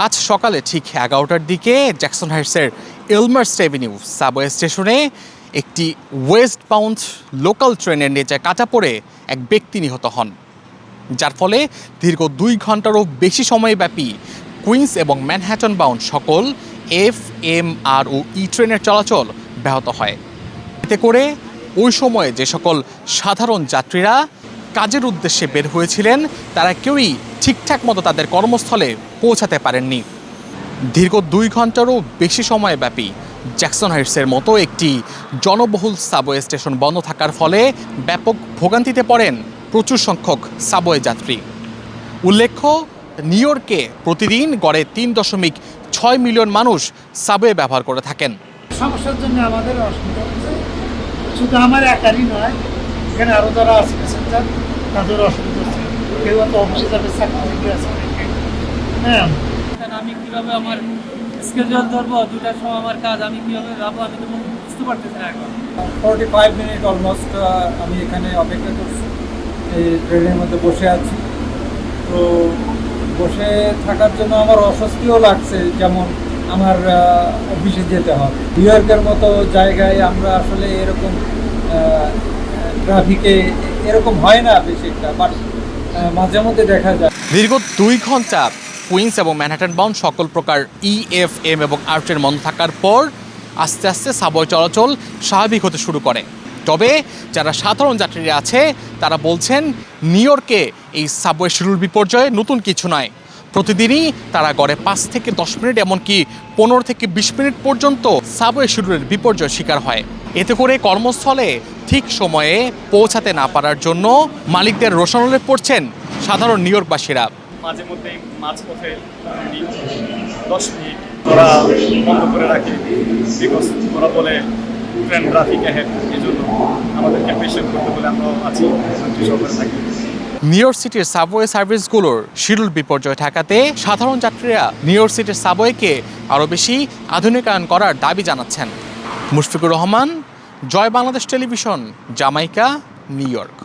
আজ সকালে ঠিক এগারোটার দিকে জ্যাকসন হাইটসের এলমার্স এভিনিউ সাবওয়ে স্টেশনে একটি ওয়েস্ট বাউন্ড লোকাল ট্রেনের নিচে কাটা পড়ে এক ব্যক্তি নিহত হন। যার ফলে দীর্ঘ দুই ঘন্টারও বেশি সময়ব্যাপী কুইন্স এবং ম্যানহ্যাটন বাউন্ড সকল এফ এম আর ও ই ট্রেনের চলাচল ব্যাহত হয়। এতে করে ওই সময়ে যে সকল সাধারণ যাত্রীরা কাজের উদ্দেশ্যে বের হয়েছিলেন, তারা কেউই ঠিকঠাক মতো তাদের কর্মস্থলে পৌঁছাতে পারেননি। দীর্ঘ দুই ঘন্টারও বেশি সময়ব্যাপী জ্যাকসন হাইটসের মতো একটি জনবহুল সাবওয়ে স্টেশন বন্ধ থাকার ফলে ব্যাপক ভোগান্তিতে পড়েন প্রচুর সংখ্যক সাবওয়ে যাত্রী। উল্লেখ্য, নিউ ইয়র্কে প্রতিদিন গড়ে তিন দশমিক ছয় মিলিয়ন মানুষ সাবওয়ে ব্যবহার করে থাকেন। সমস্যার জন্য আমাদের অসুবিধা হচ্ছে। শুধু আমার একারই নয়, এখানে আরও যারা আছে তাদের অসুবিধা হচ্ছে। কেউ হয়তো অফিসে যাবে চাকরি আছে হ্যাঁ। কারণ আমি কীভাবে আমার স্কেজুয়াল ধরবো? দুটার সময় আমার কাজ আমি কীভাবে যাব? আমি তো বুঝতে পারতেছি না এখন। ফর্টি ফাইভ মিনিট অলমোস্ট আমি এখানে অপেক্ষা করছি। এই ট্রেনের মধ্যে বসে আছি। তো বসে থাকার জন্য আমার অস্বস্তিও লাগছে যেমন আমার অফিসে যেতে হবে। নিউ ইয়র্কের মতো জায়গায় আমরা আসলে এরকম ট্রাফিকে এরকম হয় না বেশি একটা বাট মাঝে মধ্যে দেখা যায়। দীর্ঘ দুই ঘণ্টা কুইন্স এবং ম্যানহাটন বাউন্ড সকল প্রকার ইএফএম এবং আর্টের বন্ধ থাকার পর আস্তে আস্তে সাবওয়ে চলাচল স্বাভাবিক হতে শুরু করে। তবে যারা সাধারণ যাত্রীরা আছে, তারা বলছেন নিউ ইয়র্কে এই সাবওয়ে শিডিউল বিপর্যয়ে নতুন কিছু নয়। প্রতিদিনই তারা গড়ে পাঁচ থেকে দশ মিনিট, এমনকি পনেরো থেকে বিশ মিনিট পর্যন্ত সাবওয়ে শিডিউলের বিপর্যয় শিকার হয়। এতে করে কর্মস্থলে ঠিক সময়ে পৌঁছাতে না পারার জন্য মালিকদের রোশনলে পড়ছেন সাধারণ নিউ ইয়র্কবাসীরা মাঝে মধ্যে মাঝপথে দশ মিনিট ওরা বন্ধ করে রাখে বিকজ ওরা বলে ট্রেন ট্রাফিক অ্যাহেড এই জন্য আমাদেরকে পেশেন্ট করতে বলে আমরা আছি থাকি। নিউ ইয়র্ক সিটির সাবওয়ে সার্ভিসগুলোর শিডিউল বিপর্যয় ঠেকাতে সাধারণ যাত্রীরা নিউ ইয়র্ক সিটির সাবওয়েকে আরও বেশি আধুনিকায়ন করার দাবি জানাচ্ছেন। Mushfiqur Rahman Joy Bangladesh television Jamaica New York.